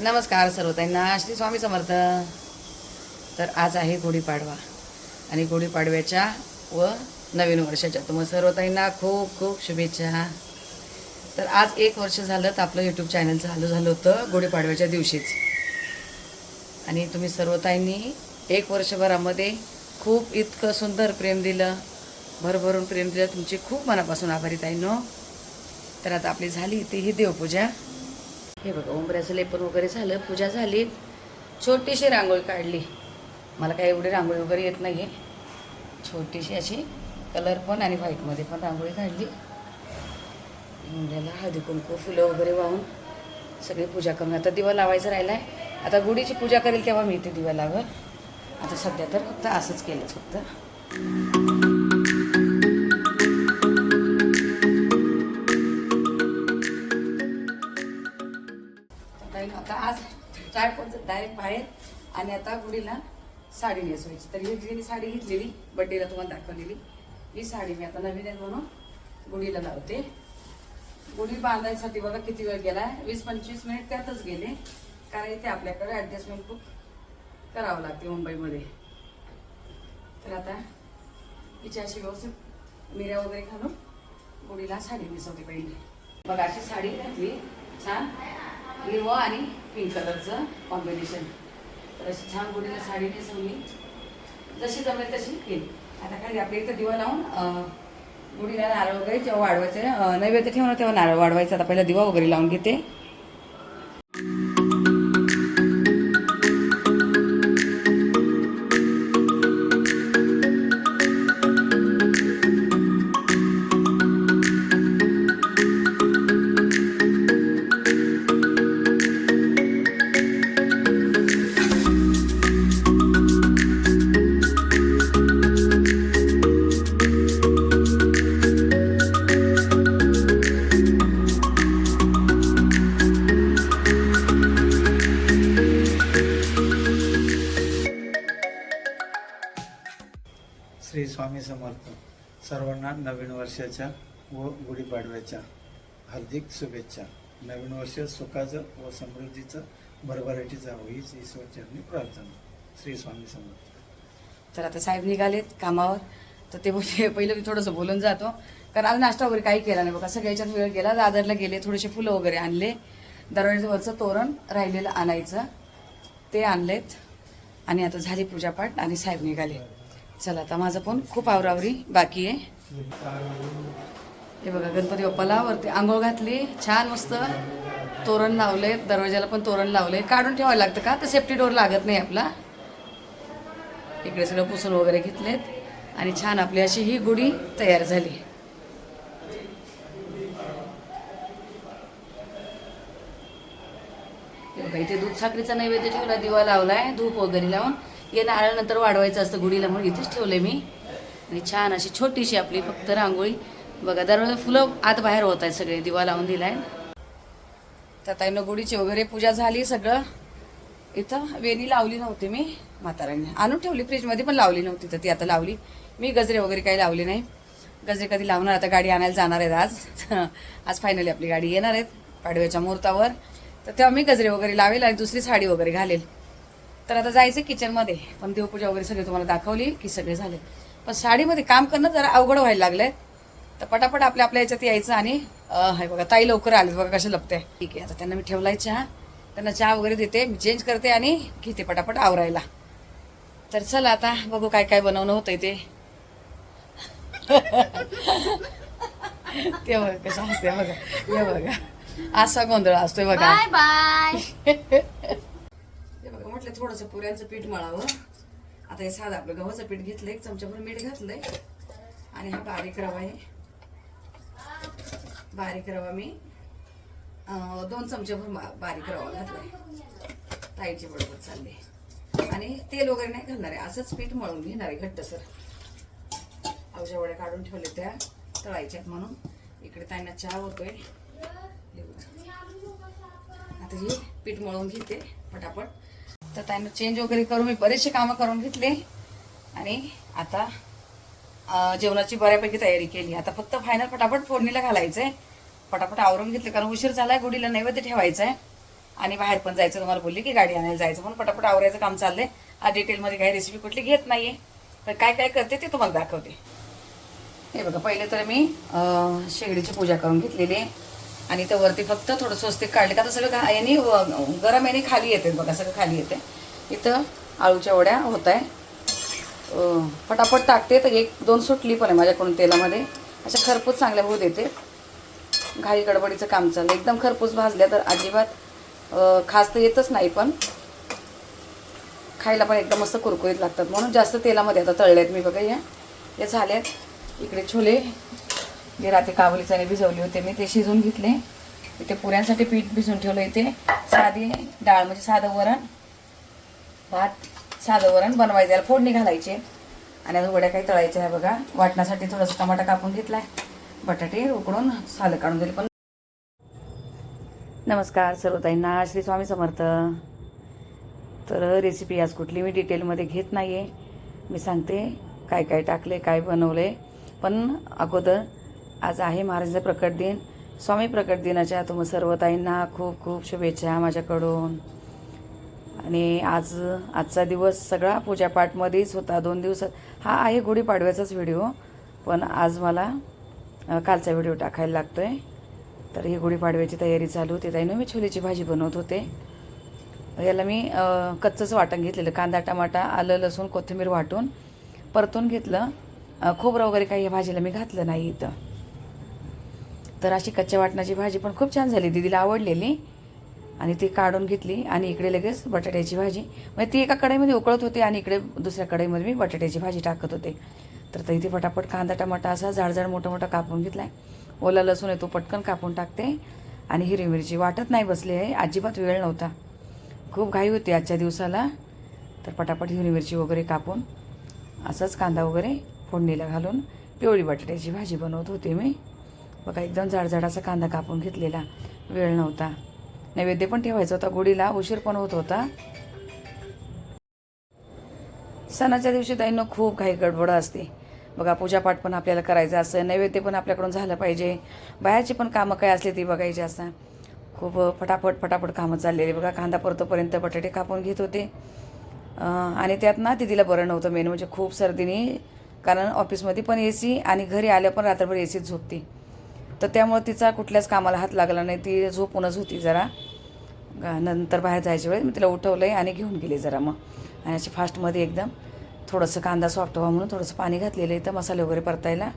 नमस्कार सर्वताईंना. श्री स्वामी समर्थ. तर आज आहे गुढीपाडवा. आणि गुढीपाडव्याच्या व नवीन वर्षाच्या. तुम्हाला सर्वताईंना खूप खूप शुभेच्छा. तर आज एक वर्ष झालं तर आपलं यूट्यूब चॅनल चालू झालं होतं गुढीपाडव्याच्या दिवशीच. आणि तुम्ही सर्वताईंनी एक वर्षभरामध्ये खूप इतकं सुंदर प्रेम दिलं. भरभरून प्रेम दिलं. तुमची खूप मनापासून आभारी ताईनो. तर आता आपली झाली ती ही देवपूजा. हे बघा उंबऱ्याचं लेपन वगैरे झालं पूजा झाली. छोटीशी रांगोळी काढली. मला काही एवढी रांगोळी वगैरे येत नाही आहे छोटीशी अशी कलर पण आणि व्हाईटमध्ये पण रांगोळी काढली. उंबऱ्याला हळदी कुंकू फुलं वगैरे वाहून सगळी पूजा करून. आता दिवा लावायचा राहिला आहे आता गुढीची पूजा करेल तेव्हा मी इथे दिवा लावेल. आता सध्या तर फक्त असंच केलं फक्त. काय पण डायरेक्ट बाहेर आणि आता गुढीला साडी नेसवायची. तर ही गुढीने साडी घेतलेली बड्डेला तुम्हाला दाखवलेली. ही साडी मी आता नवीन आहे म्हणून गुढीला लावते. गुढी बांधायसाठी बघा किती वेळ गेला वीस पंचवीस मिनिट त्यातच गेले. कारण इथे आपल्याकडे ॲडजस्टमेंट खूप करावं लागते मुंबईमध्ये. तर आता हिची अशी व्यवस्थित मिऱ्या वगैरे घालून गुढीला साडी नेसवते पहिले. बघा अशी साडी घातली. छान. हिरवं आणि पिंक कलरचं कॉम्बिनेशन तर अशी छान गुढीला साडी नेसवली. जशी जमेल तशी केली आता खाली आपल्या इथं दिवा लावून गुढीला नारळ वगैरे जेव्हा वाढवायचं नैवेद्य ठेवणं तेव्हा नारळ वाढवायचं. आता पहिला दिवा वगैरे लावून घेते. नवीन वर्षाच्या व गुढीपाडव्याच्या हार्दिक शुभेच्छा. नवीन वर्ष सुखाचं व समृद्धीचं भरभराटीचं जावं हीच ईश्वरचरणी प्रार्थना. श्री स्वामी समर्थ. तर आता साहेब निघालेत कामावर. तर ते बोलले पहिलं मी थोडंसं बोलून जातो. कारण आज नाश्ता वगैरे काही केला नाही बघा. सगळ्याच्यात वेळ गेला. दादरला गेले थोडेसे फुलं वगैरे आणले. दरवाजावरचं तोरण राहिलेलं आणायचं. ते आणलेत. आणि आता झाली पूजापाठ आणि साहेब निघाले. चला आता माझं पण खूप आवरावरी बाकी आहे. हे बघा गणपती बाप्पाला वरती आंघोळ घातली छान मस्त तोरण लावले दरवाजाला पण तोरण लावले. काढून ठेवायला लागतं का? तर सेफ्टी डोर लागत नाही आपला. इकडे सगळं पुसून वगैरे घेतलेत आणि छान आपली अशी ही गुढी तयार झाली. बघा, इथे दूध साखरीचा नैवेद्य ठेवला दिवा लावलाय धूप वगैरे लावून. येणं नारळानंतर वाढवायचं असतं गुढीला म्हणून इथेच ठेवले मी. आणि छान अशी छोटीशी आपली फक्त रांगोळी. बघा दरवाजा फुलं आत बाहेर होत आहेत सगळे दिवा लावून दिलाय. तर ताईनं गुढीची वगैरे पूजा झाली सगळं. इथं वेणी लावली नव्हती मी म्हाताऱ्याने. आणून ठेवली फ्रीजमध्ये पण लावली नव्हती तर ती आता लावली. मी गजरे वगैरे काही लावले नाही. गजरे कधी लावणार आता गाडी आणायला जाणार आहेत आज. आज फायनली आपली गाडी येणार आहेत पाडव्याच्या मुहूर्तावर. तर तेव्हा मी गजरे वगैरे लावेल आणि दुसरी साडी वगैरे घालेल. तर आता जायचं किचनमध्ये पण देवपूजा वगैरे सगळी तुम्हाला दाखवली की सगळे झाले. पण साडीमध्ये काम करणं जरा अवघड व्हायला लागलंय. तर पटापट आपल्या आपल्या याच्यात यायचं आणि अं, हे बघा ताई लवकर आले. बघा कशा लपते. ठीक आहे आता त्यांना मी ठेवलाय चहा. त्यांना चहा वगैरे देते. मी चेंज करते आणि घेते पटापट आवरायला. तर चला आता बघू काय काय बनवणं होतंय ते. ते बघा कसं हसते बघा. हे बघा. असा गोंधळ असतोय बघा. Bye bye. बघा म्हटलं थोडंसं पुऱ्यांचं पीठ मळावं. आता हे साधं आपलं गव्हाचं पीठ घेतलं एक चमचाभर मीठ घातलंय. आणि हा बारीक रवा आहे. बारीक रवा मी दोन चमच्याभर मा- बारीक रवा घातलाय. ताईची बरोबर चालली. आणि तेल वगैरे नाही घालणार आहे. असंच पीठ मळून घेणार आहे घट्टसर सर. वड्या काढून ठेवले त्या तळायच्यात म्हणून. इकडे ताईंना चहा होतोय. आता हे पीठ मळून घेते पटापट. तर त्यानं चेंज वगैरे करून मी बरेचसे कामं करून घेतले. आणि आता जेवणाची बऱ्यापैकी तयारी केली. आता फक्त फायनल पटापट फोडणीला आहे पटापट आवरून घेतले कारण उशीर झालाय गुढीला नैवेद्य ठेवायचं आहे आणि बाहेर पण जायचं तुम्हाला बोलली की गाडी आणायला जायचं म्हणून पटापट आवरायचं काम चाललंय. आज डिटेलमध्ये काही रेसिपी कुठली घेत नाहीये. तर काय काय करते ते तुम्हाला दाखवते. हे बघा पहिले तर मी शेगडीची पूजा करून घेतलेली आहे. आणि ते वरती फक्त थोडं स्वस्तिक काढले का तर सगळं घा- याने गरम याने खाली येते बघा सगळं खाली येते. इथं आळूच्या वड्या होत आहे फटाफट टाकते तर एक दोन सुटली पण आहे माझ्याकडून तेलामध्ये. अशा खरपूस चांगल्या होऊ देते. घाई गडबडीचं काम चाललं एकदम खरपूस भाजल्या तर अजिबात खास तर येतच नाही पण खायला पण एकदम मस्त कुरकुरीत लागतात. म्हणून जास्त तेलामध्ये आता तळलेत मी बघा या. हे झालेत इकडे छोले. जे रात्री काबुली चणे भिजवले होते मी ते शिजवून घेतले. इथे पुऱ्यांसाठी पीठ भिजवून ठेवलं इथे साधी डाळ म्हणजे साधं वरण. भात साधं वरण बनवायचं. याला फोडणी घालायचे. आणि आता वड्या काही तळायच्या आहे बघा. वाटण्यासाठी थोडासा टमाटा कापून घेतलाय. बटाटे उकडून सालं काढून दिले. पण नमस्कार सर्व ताईंना श्री स्वामी समर्थ. तर रेसिपी आज कुठली मी डिटेलमध्ये घेत नाही आहे मी सांगते काय काय टाकले काय बनवले. पण अगोदर आज आहे महाराजांचा प्रकट दिन. स्वामी प्रकट दिनाच्या तुम्हा सर्व ताईंना खूप खूप शुभेच्छा माझ्याकडून. आणि आज आजचा दिवस सगळा पूजापाठमध्येच होता. दोन दिवस हा आहे गुढीपाडव्याचाच व्हिडिओ पण आज मला कालचा व्हिडिओ टाकायला लागतो आहे तर ही गुढीपाडव्याची तयारी चालू होती. ताईनं मी छोलेची भाजी बनवत होते. याला मी कच्चंच वाटण घेतलेलं. कांदा टमाटा आलं लसूण कोथिंबीर वाटून परतून घेतलं. खोबरं वगैरे काही या भाजीला मी घातलं नाही इथं. तर अशी कच्च्या वाटणाची भाजी पण खूप छान झाली. दिदीला आवडलेली. आणि ती काढून घेतली आणि इकडे लगेच बटाट्याची भाजी. म्हणजे ती एका कढईमध्ये उकळत होती आणि इकडे दुसऱ्या कढईमध्ये मी बटाट्याची भाजी टाकत होते. तर तर इथे फटाफट कांदा टमाटा असा जाडजाड मोठा मोठा कापून घेतला आहे ओला लसूण आहे तो पटकन कापून टाकते. आणि हिरवी मिरची वाटत नाही बसली आहे. अजिबात वेळ नव्हता. खूप घाई होती आजच्या दिवसाला. तर पटापट हिरवी मिरची वगैरे कापून असंच कांदा वगैरे फोडणीला घालून पिवळी बटाट्याची भाजी बनवत होते मी. बघा एकदम जाडजाडाचा कांदा कापून घेतलेला. वेळ नव्हता. नैवेद्य पण ठेवायचा होता. गुढीला उशीर पण होत होता. सणाच्या दिवशी ताईंना खूप काही गडबड असते. बघा पूजापाठ पण आपल्याला करायचं असं नैवेद्य पण आपल्याकडून झालं पाहिजे. बाहेरची पण कामं काय असली ती बघायची असं खूप फटाफट फटाफट कामं चाललेली. बघा कांदा परतोपर्यंत बटाटे कापून घेत होते. आणि त्यात ना दिदीला बरं नव्हतं मेन. म्हणजे खूप सर्दीने. कारण ऑफिसमध्ये पण ए सी आणि घरी आल्या पण रात्रभर ए सीत झोपती. तर त्यामुळे तिचा कुठल्याच कामाला हात लागला नाही. ती झोपूनच होती जरा. ग- नंतर बाहेर जायच्या वेळेस मी तिला उठवलं आहे आणि घेऊन गेले जरा मग. आणि अशी फास्टमध्ये एकदम थोडंसं कांदा सॉफ्ट व्हा म्हणून थोडंसं पाणी घातलेलं आहे तर मसाले वगैरे परतायला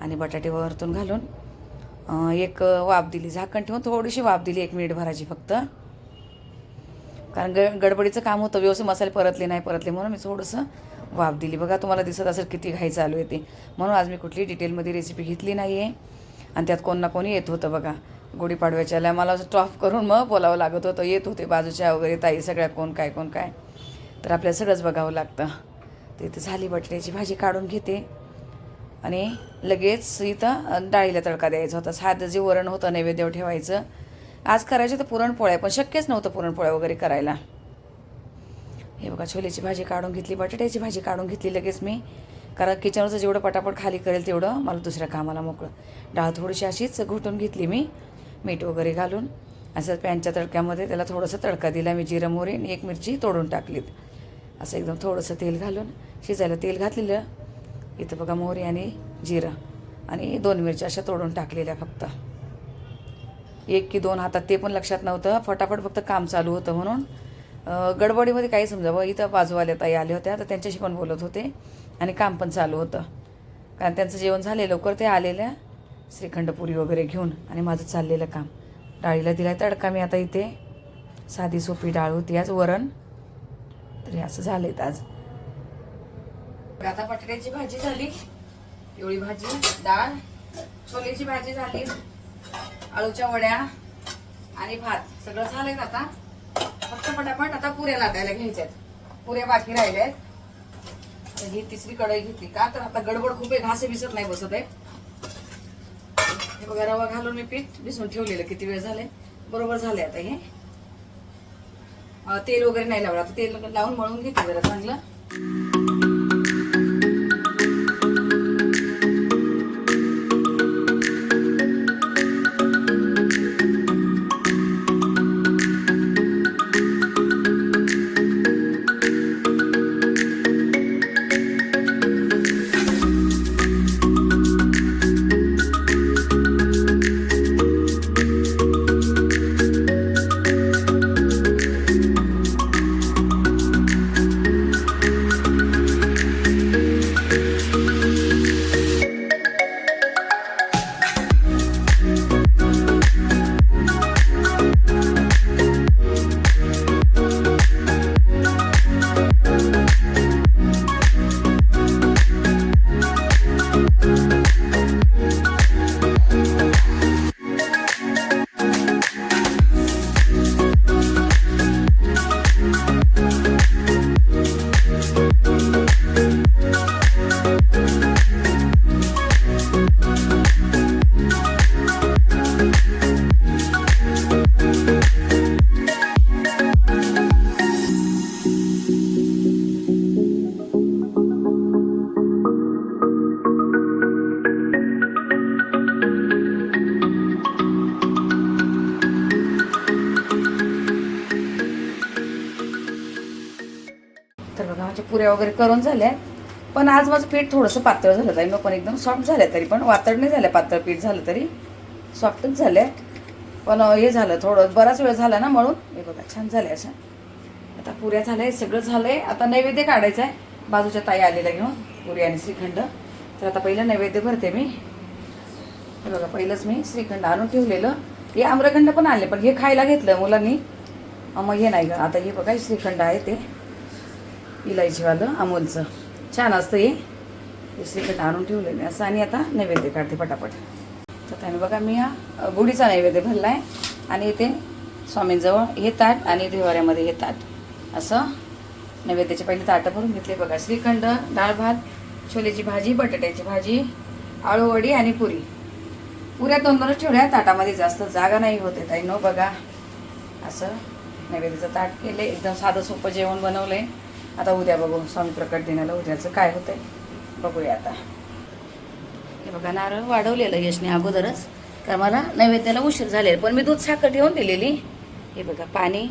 आणि बटाटे वरतून घालून एक वाफ दिली. झाकण ठेवून थोडीशी वाफ दिली एक मिनिट भराची फक्त. कारण ग गडबडीचं काम होतं व्यवस्थित मसाले परतले नाही परतले म्हणून मी थोडंसं वाफ दिली. बघा तुम्हाला दिसत असेल किती घाई चालू आहे ते. म्हणून आज मी कुठली डिटेलमध्ये रेसिपी घेतली नाही आहे आणि त्यात कोण ना कोणी येत होतं बघा. गुढीपाडव्याच्याला मला असं टॉप करून मग बोलावं लागत होतं येत होते बाजूच्या वगैरे ताई सगळ्या कोण काय कोण काय. तर आपल्याला सगळंच बघावं लागतं. ते इथं झाली बटाट्याची भाजी काढून घेते. आणि लगेच इथं डाळीला तडका द्यायचा होता. साधं जे वरण होतं नैवेद्य ठेवायचं. आज करायचं तर पुरणपोळ्या पण शक्यच नव्हतं पुरणपोळ्या वगैरे करायला. हे बघा छोल्याची भाजी काढून घेतली बटाट्याची भाजी काढून घेतली लगेच मी. कारण किचनवरचं जेवढं पटापट खाली करेल तेवढं मला दुसऱ्या कामाला मोकळं. डाळ थोडीशी अशीच घुटून घेतली मी मीठ वगैरे घालून. असं पॅनच्या तडक्यामध्ये त्याला थोडंसं तडका दिला मी जिरं मोहरी आणि एक मिरची तोडून टाकलीत. असं एकदम थोडंसं तेल घालून शिजायला तेल घातलेलं. इथं बघा मोहरी आणि जिरं आणि दोन मिरच्या अशा तोडून टाकलेल्या फक्त. एक की दोन हातात ते पण लक्षात नव्हतं. फटाफट फक्त काम चालू होतं म्हणून गडबडीमध्ये काही समजावं इथं बाजूवाल्या ताई आल्या होत्या तर त्यांच्याशी पण बोलत होते. आणि काम पण चालू होतं. कारण त्यांचं जेवण झाले लवकर ते आलेल्या श्रीखंडपुरी वगैरे घेऊन आणि माझं चाललेलं काम. डाळीला दिला तडका मी आता इथे साधी सोपी डाळ होती आज वरण. तरी असं झालंय आज. आता बटाट्याची भाजी झाली पिवळी भाजी डाळ छोलेची भाजी झाली आळूच्या वड्या आणि भात. सगळं झालंय आता. फक्त पटापट आता पुऱ्या लाटायला घ्यायच्यात. पुऱ्या बाकी राहिल्यात. तर ही तिसरी कढई घेतली. का तर आता गडबड खूप आहे घासे भिसत नाही बसत आहे. हे बघा रवा घालून मी पीठ भिसून ठेवलेलं किती वेळ झाले बरोबर झाले आता हे. तेल वगैरे नाही लावलं. आता तेल लावून मळून घेते जरा चांगलं. करून झाल्या पण आज माझं पीठ थोडंसं पातळ झालं तरी पण एकदम सॉफ्ट झालं तरी पण. वातड नाही झालं पातळ पीठ झालं तरी. सॉफ्टच झालं पण हे झालं थोडं. बराच वेळ झाला ना म्हणून हे बघा छान झालं अशा आता पुऱ्या झाल्या सगळं झालंय. आता नैवेद्य काढायचं आहे बाजूच्या ताई आलेल्या घेऊन पुरी आणि श्रीखंड. तर आता पहिलं नैवेद्य भरते मी. हे बघा पहिलंच मी श्रीखंड आणून ठेवलेलं. हे आम्रखंड पण आले पण हे खायला घेतलं मुलांनी. मग हे नाही गं. आता हे बघा श्रीखंड आहे ते. इलायचीवालं अमोलचं. छान असतं हे. हे श्रीखंड आणून ठेवलं मी असं आणि आता नैवेद्य काढते पटापट. तर त्याने बघा मी हा गुढीचा नैवेद्य भरला आहे आणि इथे स्वामींजवळ हे ताट आणि देवाऱ्यामध्ये हे ताट. असं नैवेद्याचे पहिले ताटं भरून घेतले बघा. श्रीखंड डाळ भात छोलेची भाजी बटाट्याची भाजी आळूवडी आणि पुरी. पुऱ्या दोन दोनच ठेवल्या. ताटामध्ये जास्त जागा नाही होते ताई. नो बघा. असं नैवेद्याचं ताट केले एकदम साधं सोपं जेवण बनवलं आहे आता उद्या बघू स्वामी प्रकट दिनाला उद्याचं काय होतंय? बघूया आता. हे बघा नारळ वाढवलेलं यशने अगोदरच. कारण मला नैवेद्याला उशीर झालेला पण मी दूध साखर ठेवून दिलेली. हे बघा पाणी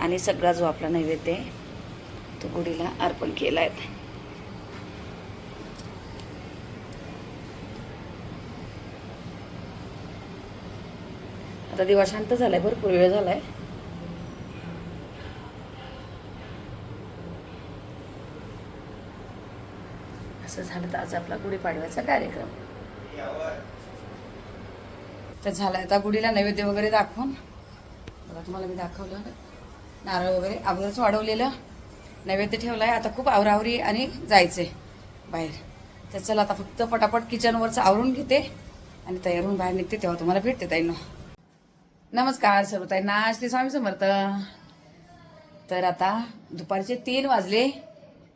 आणि सगळा जो आपला नैवेद्य आहे तो गुढीला अर्पण केला आहे आता दिवा शांत झालाय भरपूर वेळ झालाय. असं झालं तर आज आपला गुढीपाडव्याचा कार्यक्रम. तर झालं आता गुढीला नैवेद्य वगैरे दाखवून. बघा तुम्हाला मी दाखवलं. नारळ वगैरे अगोदरच वाढवलेलं. नैवेद्य ठेवलं आहे आता खूप आवरावरी आणि जायचंय बाहेर. तर चला आता फक्त पटापट किचनवरचं आवरून घेते आणि तयार होऊन बाहेर निघते तेव्हा तुम्हाला भेटते ताईनं. नमस्कार सर्व ताईंना श्री स्वामी समर्थ. तर आता दुपारचे तीन वाजले.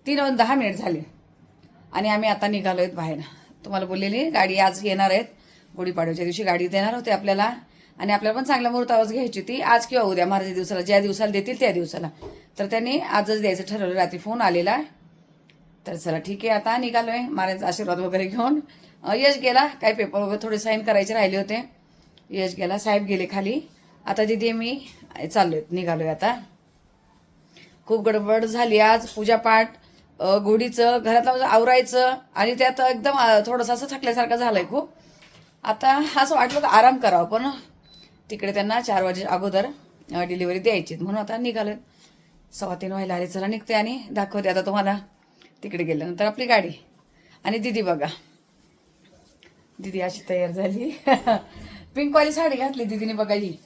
तीन वाजून दहा मिनिट झाले. आणि आम्ही आता निघालो आहेत बाहेर. तुम्हाला बोललेली गाडी आज येणार आहेत. गुढीपाडव्याच्या दिवशी गाडी देणार होते आपल्याला. आणि आपल्याला पण चांगला मुहूर्त आवाज घ्यायची होती. आज किंवा उद्या महाराज दिवसाला ज्या दिवसाला देतील त्या दिवसाला. तर त्यांनी आजच द्यायचं ठरवलं. रात्री फोन आलेला. तर चला ठीक आहे आता निघालो आहे महाराज आशीर्वाद वगैरे घेऊन. यश गेला. काही पेपर वगैरे थोडे साईन करायचे राहिले होते. यश गेला. साहेब गेले खाली. आता दिदी मी चाललोय. निघालोय आता. खूप गडबड झाली आज. पूजापाठ घोडीचं घरातला घरातलं माझं आवरायचं आणि त्यात एकदम थोडंसं असं थकल्यासारखं झालंय खूप. आता असं वाटलं तर आराम करावं पण तिकडे त्यांना चार वाजे अगोदर डिलिव्हरी द्यायची म्हणून आता निघाले सव्वा तीन व्हायला आले चला निघते आणि दाखवते आता तुम्हाला. तिकडे गेल्यानंतर आपली गाडी. आणि दिदी बघा. दिदी अशी तयार झाली. पिंकवाली साडी घातली दिदीने बघा ही.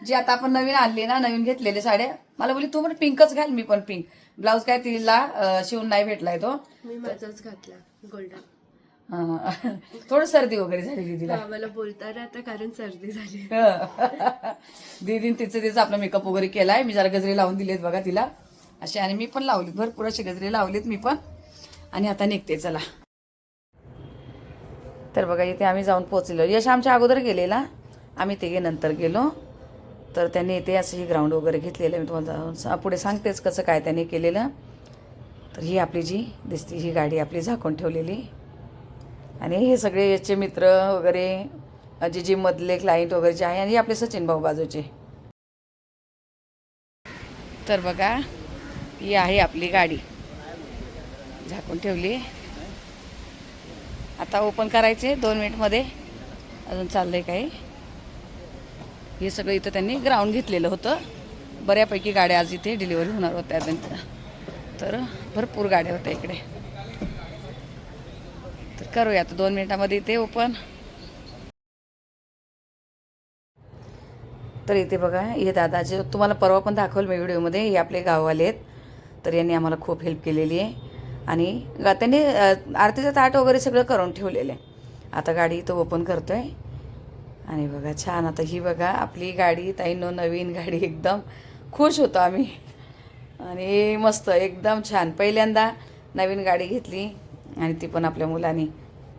जी आता आपण नवीन आणली ना नवीन घेतलेल्या साड्या मला बोली तू पण पिंकच घाल मी पण पिंक. ब्लाऊज काय तिला शिवून नाही भेटलाय तो. मी माझाच घातला गोल्डन. थोडं सर्दी वगैरे झाली दिदीला. मला बोलता नाही आता कारण सर्दी झाली. दीदीन तिचं तिचं आपला मेकअप वगैरे केलाय मी जरा गजरे लावून दिलेत बघा तिला. असे आणि मी पण लावलीत भरपूर असे गजरे लावलेत मी पण. आणि आता निघते चला. तर बघा इथे आम्ही जाऊन पोहोचलो यश आमच्या अगोदर गेलेला. आम्ही तिघे नंतर गेलो. तर त्यांनी इथे असं ही ग्राउंड वगैरे घेतलेलं मी तुम्हाला पुढे सांगतेच कसं काय त्यांनी केलेलं. तर ही आपली जी दिसते ही गाडी आपली झाकून ठेवलेली. आणि हे सगळे याचे मित्र वगैरे जे जिममधले क्लायंट वगैरे जे आहे आणि आपले सचिन भाऊ बाजूचे. तर बघा ही आहे आपली गाडी. झाकून ठेवली. आता ओपन करायचे दोन मिनिटमध्ये अजून चाललं आहे काही. हे सगळं इथं त्यांनी ग्राउंड घेतलेलं होतं. बऱ्यापैकी गाड्या आज इथे डिलिव्हरी होणार होत्या त्यांच्या तर भरपूर गाड्या होत्या इकडे. तर करूया आता दोन मिनिटामध्ये इथे ओपन तर इथे बघा हे दादाचे तुम्हाला परवा पण दाखवलं मी व्हिडिओमध्ये हे आपले गाववाले आहेत. तर यांनी आम्हाला खूप हेल्प केलेली आहे. आणि गा- त्यांनी आरतीचा आरतीचं ताट वगैरे सगळं करून ठेवलेलं आहे. आता गाडी इथं ओपन करतो आहे आणि बघा छान. आता ही बघा आपली गाडी ताईंनो नवीन गाडी एकदम खुश होतो आम्ही. आणि मस्त एकदम छान. पहिल्यांदा नवीन गाडी घेतली आणि ती पण आपल्या मुलांनी.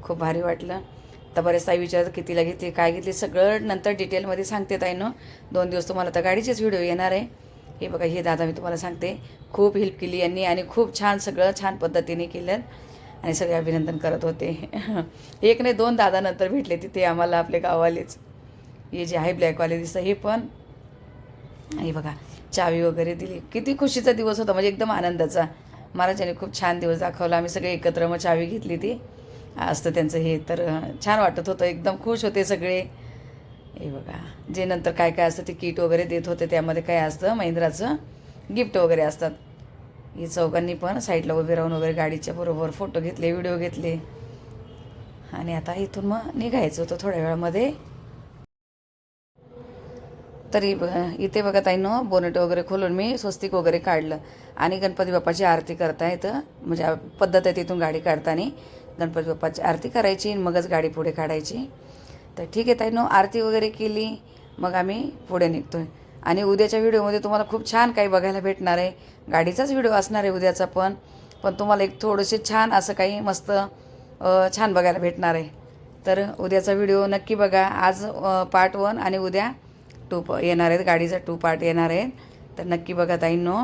खूप भारी वाटलं. तर बरेच ताई कितीला घेतली काय घेतली? सगळं नंतर डिटेलमध्ये सांगते ताईनं दोन दिवस तुम्हाला तर गाडीचेच व्हिडिओ येणार आहे. हे बघा हे दादा मी तुम्हाला सांगते. खूप हेल्प केली यांनी आणि खूप छान सगळं छान पद्धतीने केलं. आणि सगळे अभिनंदन करत होते. एक नाही दोन दादानंतर भेटले तिथे आम्हाला आपले गाववालेच. हे जे आहे ब्लॅकवाले दिसतं हे पण. हे बघा चावी वगैरे दिली. किती खुशीचा दिवस होता म्हणजे एकदम आनंदाचा. महाराजांनी खूप छान दिवस दाखवला. आम्ही सगळे एकत्र मग चावी घेतली ती. असतं त्यांचं हे तर छान वाटत होतं. एकदम खुश होते सगळे. हे बघा जे नंतर काय काय असतं ते किट वगैरे देत होते. त्यामध्ये काय असतं महिंद्राचं गिफ्ट वगैरे असतात. ही चौघांनी पण साईडला उभे राहून वगैरे गाडीच्या बरोबर फोटो घेतले व्हिडिओ घेतले. आणि आता इथून मग निघायचं होतं थोड्या वेळामध्ये. तरी इथे इथे बघा ताईनं बोनेट वगैरे खोलून मी स्वस्तिक वगैरे काढलं. आणि गणपती बाप्पाची आरती करता येतं. म्हणजे पद्धत आहे तिथून गाडी काढताना. गणपती बाप्पाची आरती करायची मगच गाडी पुढे काढायची. तर ठीक आहे ताईनं आरती वगैरे केली. मग आम्ही पुढे निघतोय. आणि उद्याच्या व्हिडिओमध्ये तुम्हाला खूप छान काही बघायला भेटणार आहे. गाडीचाच व्हिडिओ असणार आहे उद्याचा पण. पण तुम्हाला एक थोडेसे छान असं काही मस्त छान बघायला भेटणार आहे. तर उद्याचा व्हिडिओ नक्की बघा. आज पार्ट वन आणि उद्या टू प येणार आहेत. गाडीचा टू पार्ट येणार आहेत. तर नक्की बघा ताईंनो.